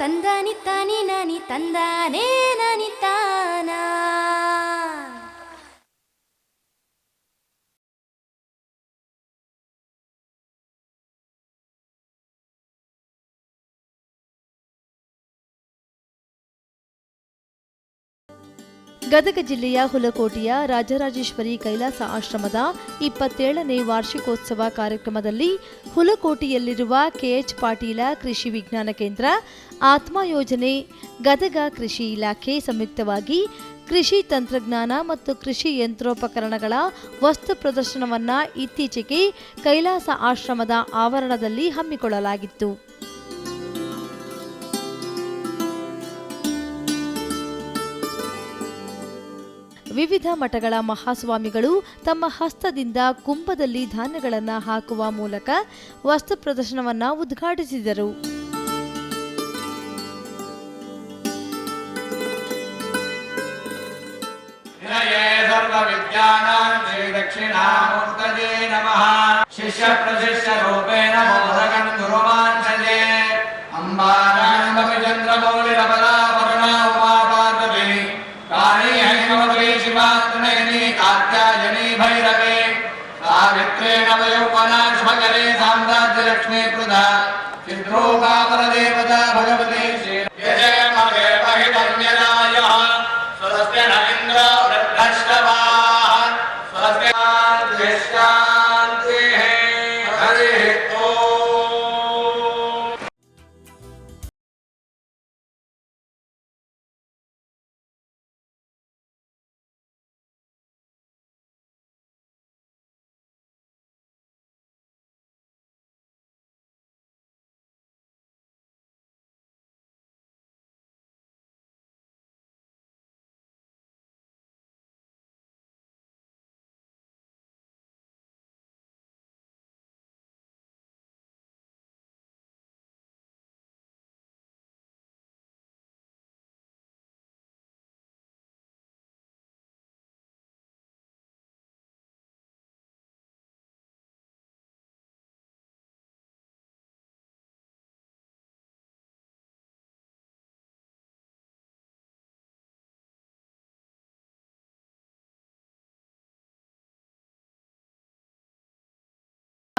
ನನಿ ತನಿ ನನಿ ತಂದಾನೇ ನನಿ ತಾನ ಗದಗ ಜಿಲ್ಲೆಯ ಹುಲಕೋಟೆಯ ರಾಜರಾಜೇಶ್ವರಿ ಕೈಲಾಸ ಆಶ್ರಮದ ಇಪ್ಪತ್ತೇಳನೇ ವಾರ್ಷಿಕೋತ್ಸವ ಕಾರ್ಯಕ್ರಮದಲ್ಲಿ ಹುಲಕೋಟೆಯಲ್ಲಿರುವ ಕೆಎಚ್ ಪಾಟೀಲ ಕೃಷಿ ವಿಜ್ಞಾನ ಕೇಂದ್ರ ಆತ್ಮ ಯೋಜನೆ, ಗದಗ ಕೃಷಿ ಇಲಾಖೆ ಸಂಯುಕ್ತವಾಗಿ ಕೃಷಿ ತಂತ್ರಜ್ಞಾನ ಮತ್ತು ಕೃಷಿ ಯಂತ್ರೋಪಕರಣಗಳ ವಸ್ತು ಪ್ರದರ್ಶನವನ್ನು ಇತ್ತೀಚೆಗೆ ಕೈಲಾಸ ಆಶ್ರಮದ ಆವರಣದಲ್ಲಿ ಹಮ್ಮಿಕೊಳ್ಳಲಾಗಿತ್ತು. ವಿವಿಧ ಮಠಗಳ ಮಹಾಸ್ವಾಮಿಗಳು ತಮ್ಮ ಹಸ್ತದಿಂದ ಕುಂಭದಲ್ಲಿ ಧಾನ್ಯಗಳನ್ನು ಹಾಕುವ ಮೂಲಕ ವಸ್ತು ಪ್ರದರ್ಶನವನ್ನು ಉದ್ಘಾಟಿಸಿದರು. ಶಿಷ್ಯ ಪ್ರಶಿಷ್ಯ ರೂಪೇಣ सावित्रे नवयौवना शुभकरे साम्राज्यलक्ष्मी प्रदा चिद्रूपापरदेवता भगवती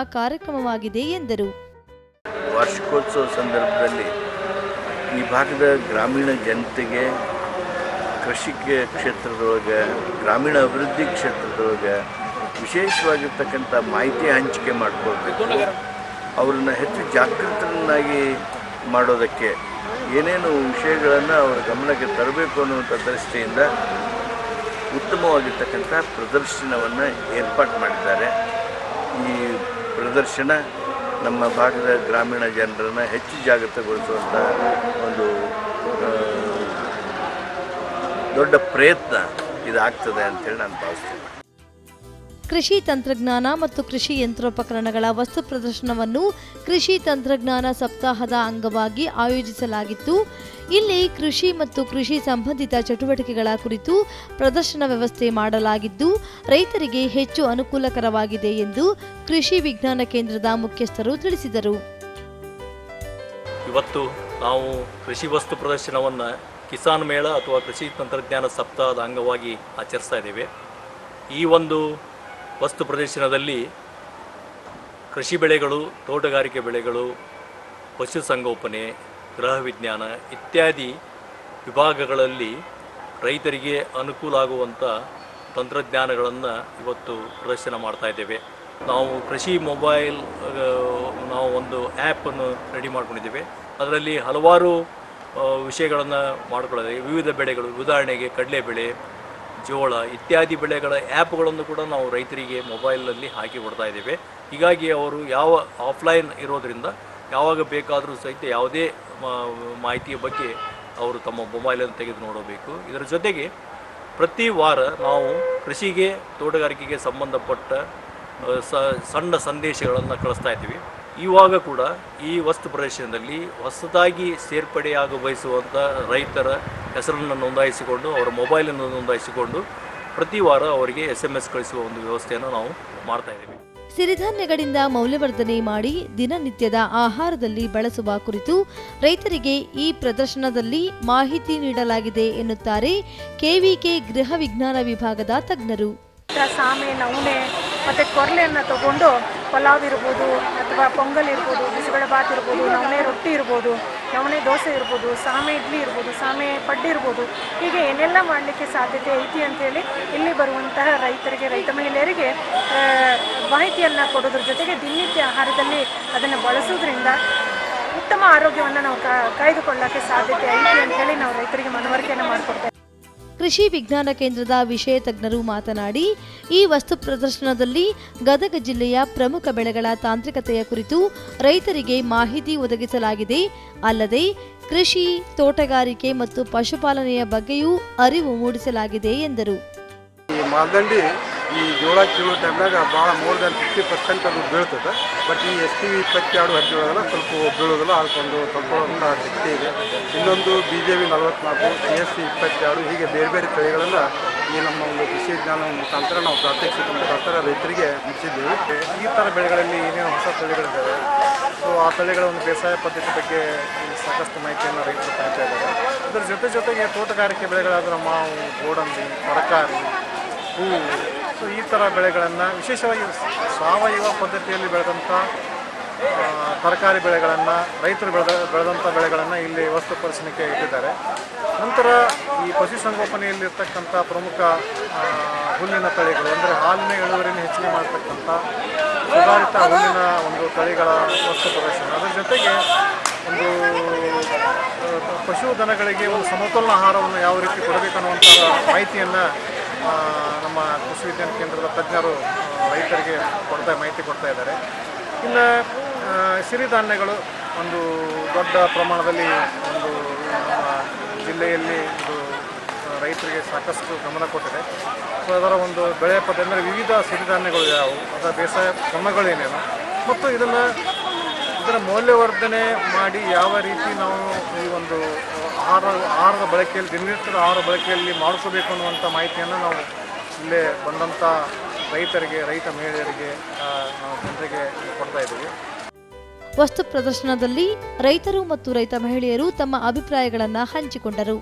ಕಾರ್ಯಕ್ರಮವಾಗಿದೆ ಎಂದರು. ವಾರ್ಷಿಕೋತ್ಸವ ಸಂದರ್ಭದಲ್ಲಿ ಈ ಭಾಗದ ಗ್ರಾಮೀಣ ಜನತೆಗೆ ಕೃಷಿ ಕ್ಷೇತ್ರದೊಳಗೆ, ಗ್ರಾಮೀಣ ಅಭಿವೃದ್ಧಿ ಕ್ಷೇತ್ರದೊಳಗೆ ವಿಶೇಷವಾಗಿರ್ತಕ್ಕಂಥ ಮಾಹಿತಿ ಹಂಚಿಕೆ ಮಾಡಿಕೊಳ್ಬೇಕು. ಅವರನ್ನು ಹೆಚ್ಚು ಜಾಗೃತರನ್ನಾಗಿ ಮಾಡೋದಕ್ಕೆ ಏನೇನು ವಿಷಯಗಳನ್ನು ಅವರ ಗಮನಕ್ಕೆ ತರಬೇಕು ಅನ್ನುವಂಥ ದೃಷ್ಟಿಯಿಂದ ಉತ್ತಮವಾಗಿರ್ತಕ್ಕಂಥ ಪ್ರದರ್ಶನವನ್ನು ಏರ್ಪಾಡು ಮಾಡಿದ್ದಾರೆ. ಈ ಪ್ರದರ್ಶನ ನಮ್ಮ ಭಾಗದ ಗ್ರಾಮೀಣ ಜನರನ್ನು ಹೆಚ್ಚು ಜಾಗೃತಗೊಳಿಸುವಂಥ ಒಂದು ದೊಡ್ಡ ಪ್ರಯತ್ನ ಇದಾಗ್ತದೆ ಅಂತೇಳಿ ನಾನು ಭಾವಿಸ್ತೇನೆ. ಕೃಷಿ ತಂತ್ರಜ್ಞಾನ ಮತ್ತು ಕೃಷಿ ಯಂತ್ರೋಪಕರಣಗಳ ವಸ್ತು ಪ್ರದರ್ಶನವನ್ನು ಕೃಷಿ ತಂತ್ರಜ್ಞಾನ ಸಪ್ತಾಹದ ಅಂಗವಾಗಿ ಆಯೋಜಿಸಲಾಗಿತ್ತು. ಇಲ್ಲಿ ಕೃಷಿ ಮತ್ತು ಕೃಷಿ ಸಂಬಂಧಿತ ಚಟುವಟಿಕೆಗಳ ಕುರಿತು ಪ್ರದರ್ಶನ ವ್ಯವಸ್ಥೆ ಮಾಡಲಾಗಿದ್ದು, ರೈತರಿಗೆ ಹೆಚ್ಚು ಅನುಕೂಲಕರವಾಗಿದೆ ಎಂದು ಕೃಷಿ ವಿಜ್ಞಾನ ಕೇಂದ್ರದ ಮುಖ್ಯಸ್ಥರು ತಿಳಿಸಿದರು. ಇವತ್ತು ನಾವು ಕೃಷಿ ವಸ್ತು ಪ್ರದರ್ಶನವನ್ನು ಕಿಸಾನ್ ಮೇಳ ಅಥವಾ ಕೃಷಿ ತಂತ್ರಜ್ಞಾನ ಸಪ್ತಾಹದ ಅಂಗವಾಗಿ ಆಚರಿಸ್ತಾ ಇದ್ದೇವೆ. ಈ ಒಂದು ವಸ್ತು ಪ್ರದರ್ಶನದಲ್ಲಿ ಕೃಷಿ ಬೆಳೆಗಳು, ತೋಟಗಾರಿಕೆ ಬೆಳೆಗಳು ಪಶುಸಂಗೋಪನೆ ಗೃಹ ವಿಜ್ಞಾನ ಇತ್ಯಾದಿ ವಿಭಾಗಗಳಲ್ಲಿ ರೈತರಿಗೆ ಅನುಕೂಲ ಆಗುವಂಥ ತಂತ್ರಜ್ಞಾನಗಳನ್ನು ಇವತ್ತು ಪ್ರದರ್ಶನ ಮಾಡ್ತಾ ಇದ್ದೇವೆ. ನಾವು ಕೃಷಿ ಮೊಬೈಲ್ ನಾವು ಒಂದು ಆ್ಯಪನ್ನು ರೆಡಿ ಮಾಡ್ಕೊಂಡಿದ್ದೇವೆ. ಅದರಲ್ಲಿ ಹಲವಾರು ವಿಷಯಗಳನ್ನು ಮಾಡ್ಕೊಳ್ಳೋದೇ ವಿವಿಧ ಬೆಳೆಗಳು, ಉದಾಹರಣೆಗೆ ಕಡಲೆಬೇಳೆ ಜೋಳ ಇತ್ಯಾದಿ ಬೆಳೆಗಳ ಆ್ಯಪ್ಗಳನ್ನು ಕೂಡ ನಾವು ರೈತರಿಗೆ ಮೊಬೈಲಲ್ಲಿ ಹಾಕಿ ಕೊಡ್ತಾ ಇದ್ದೇವೆ. ಹೀಗಾಗಿ ಅವರು ಯಾವ ಆಫ್ಲೈನ್ ಇರೋದರಿಂದ ಯಾವಾಗ ಬೇಕಾದರೂ ಸಹಿತ ಯಾವುದೇ ಮಾಹಿತಿಯ ಬಗ್ಗೆ ಅವರು ತಮ್ಮ ಮೊಬೈಲನ್ನು ತೆಗೆದು ನೋಡಬೇಕು. ಇದರ ಜೊತೆಗೆ ಪ್ರತಿ ವಾರ ನಾವು ಕೃಷಿಗೆ, ತೋಟಗಾರಿಕೆಗೆ ಸಂಬಂಧಪಟ್ಟ ಸಣ್ಣ ಸಂದೇಶಗಳನ್ನು ಕಳಿಸ್ತಾ ಇದ್ದೀವಿ. ಇವಾಗ ಕೂಡ ಈ ವಸ್ತು ಪ್ರದರ್ಶನದಲ್ಲಿ ಹೊಸದಾಗಿ ಸೇರ್ಪಡೆಯಾಗ ಬಯಸುವಂಥ ರೈತರ ಹೆಸರನ್ನು ನೋಂದಾಯಿಸಿಕೊಂಡು ಅವರ ಮೊಬೈಲನ್ನು ನೋಂದಾಯಿಸಿಕೊಂಡು ಪ್ರತಿ ವಾರ ಅವರಿಗೆ ಎಸ್ ಎಂ ಎಸ್ ಕಳಿಸುವ ಒಂದು ವ್ಯವಸ್ಥೆಯನ್ನು ನಾವು ಮಾಡ್ತಾ ಇದ್ದೇವೆ. ಸಿರಿಧಾನ್ಯಗಳಿಂದ ಮೌಲ್ಯವರ್ಧನೆ ಮಾಡಿ ದಿನನಿತ್ಯದ ಆಹಾರದಲ್ಲಿ ಬಳಸುವ ಕುರಿತು ರೈತರಿಗೆ ಈ ಪ್ರದರ್ಶನದಲ್ಲಿ ಮಾಹಿತಿ ನೀಡಲಾಗಿದೆ ಎನ್ನುತ್ತಾರೆ ಕೆವಿಕೆ ಗೃಹ ವಿಜ್ಞಾನ ವಿಭಾಗದ ತಜ್ಞರು. ಸಾಮೆ ನವಣೆ ಮತ್ತು ಕೊರಲೆಯನ್ನು ತಗೊಂಡು ಪಲಾವ್ ಇರ್ಬೋದು ಅಥವಾ ಪೊಂಗಲ್ ಇರ್ಬೋದು, ಬಿಸಿಬೇಳೆ ಭಾತ್ ಇರ್ಬೋದು, ನವಣೆ ರೊಟ್ಟಿ ಇರ್ಬೋದು, ನವಣೆ ದೋಸೆ ಇರ್ಬೋದು, ಸಾಮೆ ಇಡ್ಲಿ ಇರ್ಬೋದು, ಸಾಮೆ ಪಡ್ಡಿ ಇರ್ಬೋದು. ಹೀಗೆ ಏನೆಲ್ಲ ಮಾಡಲಿಕ್ಕೆ ಸಾಧ್ಯತೆ ಐತಿ ಅಂತೇಳಿ ಇಲ್ಲಿ ಬರುವಂತಹ ರೈತರಿಗೆ, ರೈತ ಮಹಿಳೆಯರಿಗೆ ಮಾಹಿತಿಯನ್ನು ಕೊಡೋದ್ರ ಜೊತೆಗೆ ದಿನನಿತ್ಯ ಆಹಾರದಲ್ಲಿ ಅದನ್ನು ಬಳಸೋದ್ರಿಂದ ಉತ್ತಮ ಆರೋಗ್ಯವನ್ನು ನಾವು ಕಾಯ್ದುಕೊಳ್ಳೋಕ್ಕೆ ಸಾಧ್ಯತೆ ಐತಿ ಅಂತೇಳಿ ನಾವು ರೈತರಿಗೆ ಮನವರಿಕೆಯನ್ನು ಮಾಡಿಕೊಡ್ತೇವೆ. ಕೃಷಿ ವಿಜ್ಞಾನ ಕೇಂದ್ರದ ವಿಷಯ ತಜ್ಞರು ಮಾತನಾಡಿ, ಈ ವಸ್ತು ಪ್ರದರ್ಶನದಲ್ಲಿ ಗದಗ ಜಿಲ್ಲೆಯ ಪ್ರಮುಖ ಬೆಳೆಗಳ ತಾಂತ್ರಿಕತೆಯ ಕುರಿತು ರೈತರಿಗೆ ಮಾಹಿತಿ ಒದಗಿಸಲಾಗಿದೆ. ಅಲ್ಲದೆ, ಕೃಷಿ, ತೋಟಗಾರಿಕೆ ಮತ್ತು ಪಶುಪಾಲನೆಯ ಬಗ್ಗೆಯೂ ಅರಿವು ಮೂಡಿಸಲಾಗಿದೆ ಎಂದರು. ಈ ಜೋಳ ಕೀಳೋ ಟೈಮ್ನಾಗ ಭಾಳ ಮೋರ್ ದನ್ ಫಿಫ್ಟಿ ಪರ್ಸೆಂಟ್ ಅದು ಬೀಳ್ತದೆ. ಬಟ್ ಈ ಎಸ್ ಟಿ ವಿ ಇಪ್ಪತ್ತೆರಡು ಹದಿನೇಳಲ್ಲ ಸ್ವಲ್ಪ ಬೀಳೋದಿಲ್ಲ, ಅದಕ್ಕೊಂದು ಸ್ವಲ್ಪ ಶಕ್ತಿ ಇದೆ. ಇನ್ನೊಂದು ಬಿ ಜೆ ವಿ ನಲವತ್ನಾಲ್ಕು ಸಿ ಎಸ್ ಸಿ ಇಪ್ಪತ್ತೆರಡು, ಹೀಗೆ ಬೇರೆ ಬೇರೆ ತಳಿಗಳನ್ನು ಈ ನಮ್ಮ ಒಂದು ಕೃಷಿ ವಿಜ್ಞಾನ ಮುಖಾಂತರ ನಾವು ಪ್ರಾತ್ಯಕ್ಷಿಕ ಮುಖಾಂತರ ರೈತರಿಗೆ ಮುಟ್ಟಿಸಿದ್ದೇವೆ. ಈ ಥರ ಬೆಳೆಗಳಲ್ಲಿ ಏನೇನು ಹೊಸ ತಳಿಗಳಿದ್ದಾವೆ. ಸೊ ಆ ತಳಿಗಳ ಒಂದು ಬೇಸಾಯ ಪದ್ಧತಿ ಬಗ್ಗೆ ಸಾಕಷ್ಟು ಮಾಹಿತಿಯನ್ನು ರೈತರು ಕಾಣ್ತಾ ಇದ್ದಾರೆ. ಅದರ ಜೊತೆ ಜೊತೆಗೆ ತೋಟಗಾರಿಕೆ ಬೆಳೆಗಳಾದ ಮಾವು ಗೋಡಂಬಿ, ತರಕಾರಿ ಹೂವು ಸೊ ಈ ಥರ ಬೆಳೆಗಳನ್ನು ವಿಶೇಷವಾಗಿ ಸಾವಯವ ಪದ್ಧತಿಯಲ್ಲಿ ಬೆಳೆದಂಥ ತರಕಾರಿ ಬೆಳೆಗಳನ್ನು, ರೈತರು ಬೆಳೆದ ಬೆಳೆದಂಥ ಬೆಳೆಗಳನ್ನು ಇಲ್ಲಿ ವಸ್ತು ಪ್ರದರ್ಶನಕ್ಕೆ ಇಟ್ಟಿದ್ದಾರೆ. ನಂತರ ಈ ಪಶುಸಂಗೋಪನೆಯಲ್ಲಿರ್ತಕ್ಕಂಥ ಪ್ರಮುಖ ಹುಲ್ಲಿನ ತಳಿಗಳು, ಅಂದರೆ ಹಾಲಿನ ಇಳುವರಿಯನ್ನು ಹೆಚ್ಚಿಗೆ ಮಾಡತಕ್ಕಂಥ ಸುಧಾರಿತ ಹುಲ್ಲಿನ ಒಂದು ತಳಿಗಳ ವಸ್ತು ಪ್ರದರ್ಶನ. ಅದರ ಜೊತೆಗೆ ಒಂದು ಪಶು ದನಗಳಿಗೆ ಒಂದು ಸಮತೋಲನ ಆಹಾರವನ್ನು ಯಾವ ರೀತಿ ಕೊಡಬೇಕನ್ನುವಂಥ ಮಾಹಿತಿಯನ್ನು ನಮ್ಮ ಕೃಷಿ ವಿಜ್ಞಾನ ಕೇಂದ್ರದ ತಜ್ಞರು ರೈತರಿಗೆ ಕೊಡ್ತಾ, ಮಾಹಿತಿ ಕೊಡ್ತಾ ಇದ್ದಾರೆ. ಇನ್ನು ಸಿರಿಧಾನ್ಯಗಳು ಒಂದು ದೊಡ್ಡ ಪ್ರಮಾಣದಲ್ಲಿ ಒಂದು, ನಮ್ಮ ಜಿಲ್ಲೆಯಲ್ಲಿ ಒಂದು ರೈತರಿಗೆ ಸಾಕಷ್ಟು ಗಮನ ಕೊಟ್ಟಿದೆ. ಸೊ ಅದರ ಒಂದು ಬೆಳೆ ಪದ್ಧತಿ ಅಂದರೆ ವಿವಿಧ ಸಿರಿಧಾನ್ಯಗಳು ಯಾವುವು, ಅದರ ಬೇಸಾಯ ಕ್ರಮಗಳೇನೇನು, ಮತ್ತು ಇದನ್ನು ಇದರ ಮೌಲ್ಯವರ್ಧನೆ ಮಾಡಿ ಯಾವ ರೀತಿ ನಾವು ಈ ಒಂದು ಆಹಾರ ಆಹಾರದ ಬಳಕೆಯಲ್ಲಿ ದಿನನಿತ್ಯದ ಆಹಾರ ಬಳಕೆಯಲ್ಲಿ ಮಾಡಿಸಬೇಕು ಅನ್ನುವಂಥ ಮಾಹಿತಿಯನ್ನು ನಾವು ಇಲ್ಲೇ ಬಂದಂಥ ರೈತರಿಗೆ ರೈತ ಮಹಿಳೆಯರಿಗೆ ನಾವು ಜನರಿಗೆ ಕೊಡ್ತಾ ಇದ್ದೀವಿ. ವಸ್ತು ಪ್ರದರ್ಶನದಲ್ಲಿ ರೈತರು ಮತ್ತು ರೈತ ಮಹಿಳೆಯರು ತಮ್ಮ ಅಭಿಪ್ರಾಯಗಳನ್ನು ಹಂಚಿಕೊಂಡರು.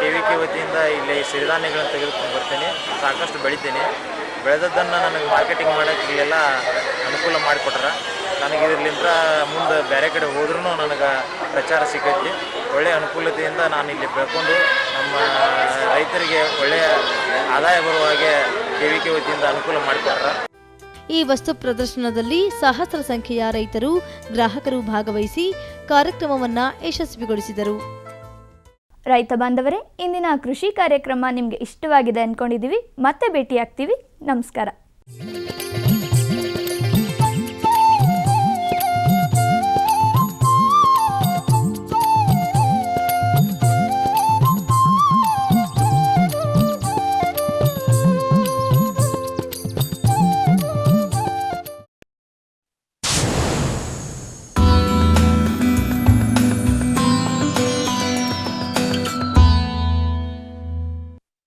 ಕೆವಿಕೆ ಕೆ ವತಿಯಿಂದ ಇಲ್ಲಿ ಸಿರಿಧಾನ್ಯಗಳನ್ನು ತೆಗೆದುಕೊಂಡು ಬರ್ತೇನೆ. ಸಾಕಷ್ಟು ಬೆಳಿತೇನೆ. ಬೆಳೆದದ್ದನ್ನು ನನಗೆ ಮಾರ್ಕೆಟಿಂಗ್ ಮಾಡೋಕ್ಕೆ ಇಲ್ಲೆಲ್ಲ ಅನುಕೂಲ ಮಾಡಿಕೊಟ್ರ. ನನಗೆ ಇದರಿಂದ ಮುಂದೆ ಬೇರೆ ಕಡೆ ಹೋದ್ರೂ ನನಗೆ ಪ್ರಚಾರ ಸಿಕ್ಕೈತಿ. ಒಳ್ಳೆಯ ಅನುಕೂಲತೆಯಿಂದ ನಾನು ಇಲ್ಲಿ ಬೆಳ್ಕೊಂಡು ನಮ್ಮ ರೈತರಿಗೆ ಒಳ್ಳೆಯ ಆದಾಯ ಬರುವ ಹಾಗೆ ಕೆ ವಿ ಕೆ ವತಿಯಿಂದ ಅನುಕೂಲ ಮಾಡಿಕೊಟ್ರ. ಈ ವಸ್ತು ಪ್ರದರ್ಶನದಲ್ಲಿ ಸಹಸ್ರ ಸಂಖ್ಯೆಯ ರೈತರು ಗ್ರಾಹಕರು ಭಾಗವಹಿಸಿ ಕಾರ್ಯಕ್ರಮವನ್ನ ಯಶಸ್ವಿಗೊಳಿಸಿದರು. ರೈತ ಬಾಂಧವರೇ ಇಂದಿನ ಕೃಷಿ ಕಾರ್ಯಕ್ರಮ ನಿಮಗೆ ಇಷ್ಟವಾಗಿದೆ ಅನ್ಕೊಂಡಿದೀವಿ. ಮತ್ತೆ ಭೇಟಿಯಾಗ್ತೀವಿ. ನಮಸ್ಕಾರ.